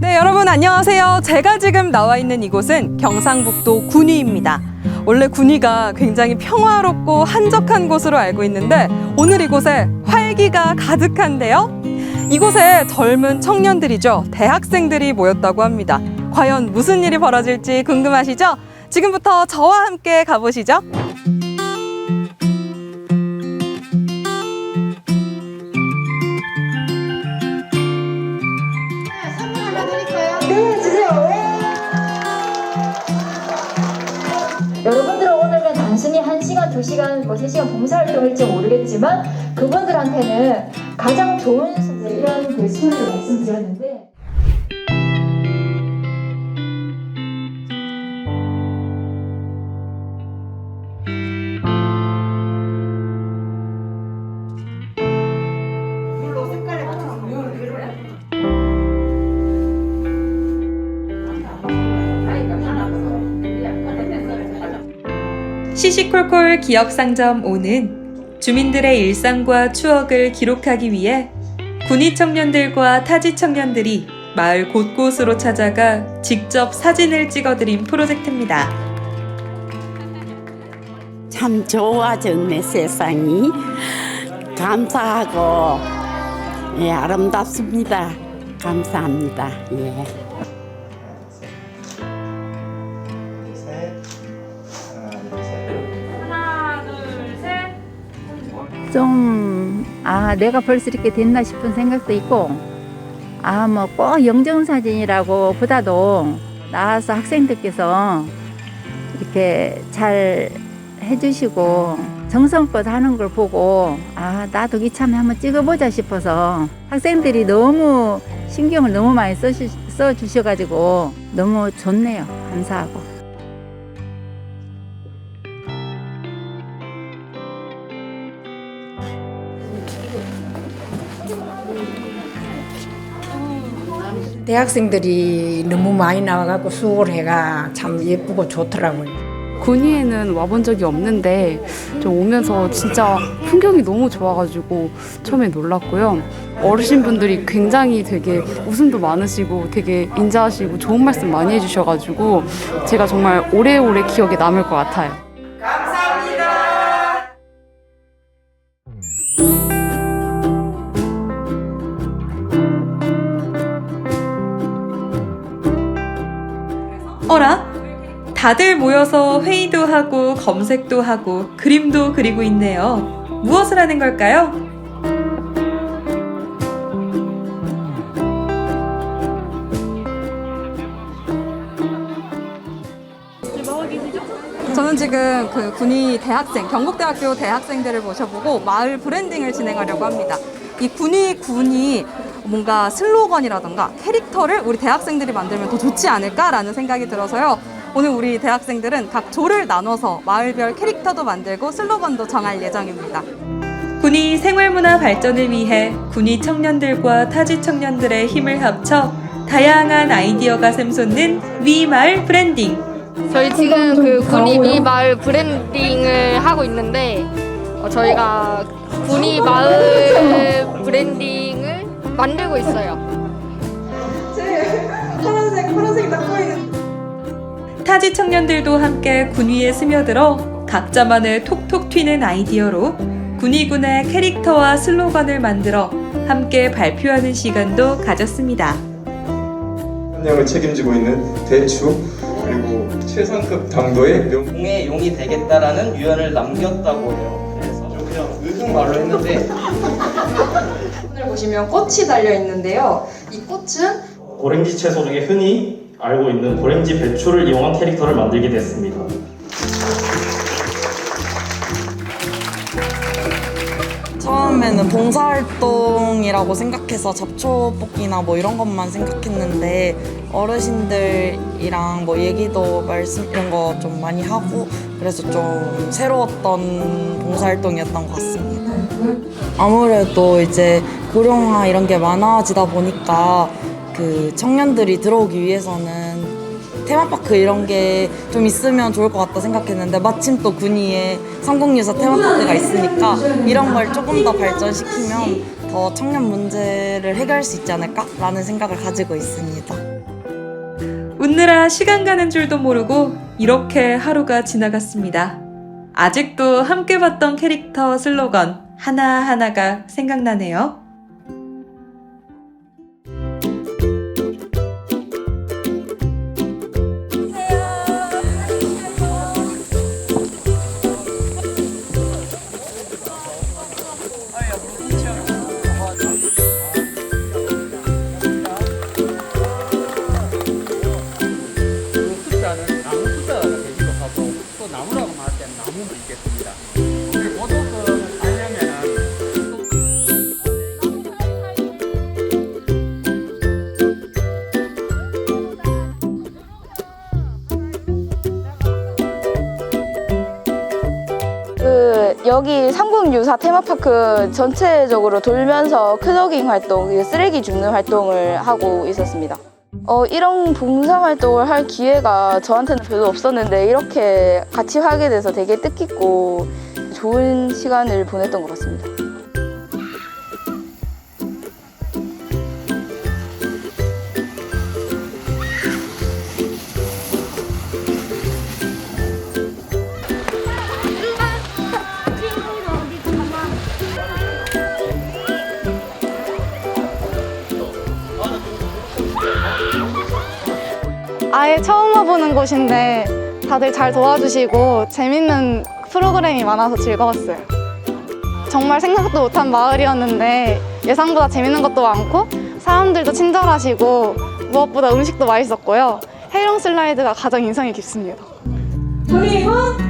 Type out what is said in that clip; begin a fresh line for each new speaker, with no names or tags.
네, 여러분 안녕하세요. 제가 지금 나와 있는 이곳은 경상북도 군위입니다. 원래 군위가 굉장히 평화롭고 한적한 곳으로 알고 있는데 오늘 이곳에 활기가 가득한데요. 이곳에 젊은 청년들이죠. 대학생들이 모였다고 합니다. 과연 무슨 일이 벌어질지 궁금하시죠? 지금부터 저와 함께 가보시죠.
3시간 봉사활동일지 모르겠지만 그분들한테는 가장 좋은 이런 그 시간을 말씀드렸는데
시시콜콜 기억상점 5는 주민들의 일상과 추억을 기록하기 위해 군위 청년들과 타지 청년들이 마을 곳곳으로 찾아가 직접 사진을 찍어드린 프로젝트입니다.
참 좋아졌네 세상이 감사하고 예, 아름답습니다 감사합니다 예.
좀, 아, 내가 벌써 이렇게 됐나 싶은 생각도 있고, 아, 뭐 꼭 영정사진이라고 보다도 나와서 학생들께서 이렇게 잘 해주시고 정성껏 하는 걸 보고, 아, 나도 이참에 한번 찍어보자 싶어서 학생들이 너무 신경을 너무 많이 써주, 써주셔가지고 너무 좋네요. 감사하고.
대학생들이 너무 많이 나와갖고 수고를 해가 참 예쁘고 좋더라고요.
군위에는 와본 적이 없는데 좀 오면서 진짜 풍경이 너무 좋아가지고 처음에 놀랐고요. 어르신분들이 굉장히 되게 웃음도 많으시고 되게 인자하시고 좋은 말씀 많이 해주셔가지고 제가 정말 오래오래 기억에 남을 것 같아요.
다들 모여서 회의도 하고 검색도 하고 그림도 그리고 있네요. 무엇을 하는 걸까요? 저는 지금 그 군위 대학생, 경북대학교 대학생들을 모셔보고 마을 브랜딩을 진행하려고 합니다. 이 군위 군이 뭔가 슬로건이라던가 캐릭터를 우리 대학생들이 만들면 더 좋지 않을까라는 생각이 들어서요. 오늘 우리 대학생들은 각 조를 나눠서 마을별 캐릭터도 만들고 슬로건도 정할 예정입니다. 군위 생활문화 발전을 위해 군위 청년들과 타지 청년들의 힘을 합쳐 다양한 아이디어가 샘솟는 위 마을 브랜딩.
저희 지금 그 군이 미마을 브랜딩을 하고 있는데 어, 저희가 군이 마을 브랜딩을 만들고 있어요.
파란색, 파란색이 딱 보이는. 타지 청년들도 함께 군위에 스며들어 각자만의 톡톡 튀는 아이디어로 군위군의 캐릭터와 슬로건을 만들어 함께 발표하는 시간도 가졌습니다.
한양을 책임지고 있는 대추 그리고 최상급 당도의 명.
공의 용이 되겠다라는 유언을 남겼다고 해요. 그래서 좀 그냥 의성 말로 했는데
오늘 보시면 꽃이 달려 있는데요. 이 꽃은
고랭지 채소 중에 흔히 알고 있는 고랭지 배추를 이용한 캐릭터를 만들게 됐습니다.
처음에는 봉사활동이라고 생각해서 잡초뽑기나 뭐 이런 것만 생각했는데 어르신들이랑 뭐 얘기도 말씀 이런 거 좀 많이 하고 그래서 좀 새로웠던 봉사활동이었던 것 같습니다. 아무래도 이제 고령화 이런 게 많아지다 보니까 그 청년들이 들어오기 위해서는 테마파크 이런 게 좀 있으면 좋을 것 같다 생각했는데 마침 또 군위에 삼국유사 테마파크가 있으니까 이런 걸 조금 더 발전시키면 더 청년 문제를 해결할 수 있지 않을까라는 생각을 가지고 있습니다.
웃느라 시간 가는 줄도 모르고 이렇게 하루가 지나갔습니다. 아직도 함께 봤던 캐릭터 슬로건 하나하나가 생각나네요.
그 여기 삼국유사 테마파크 전체적으로 돌면서 클로깅 활동, 그 쓰레기 줍는 활동을 하고 있었습니다. 어, 이런 봉사 활동을 할 기회가 저한테는 별로 없었는데 이렇게 같이 하게 돼서 되게 뜻깊고 좋은 시간을 보냈던 것 같습니다.
아예 처음 와보는 곳인데 다들 잘 도와주시고 재밌는 프로그램이 많아서 즐거웠어요. 정말 생각도 못한 마을이었는데 예상보다 재밌는 것도 많고 사람들도 친절하시고 무엇보다 음식도 맛있었고요. 해룡 슬라이드가 가장 인상이 깊습니다.
혼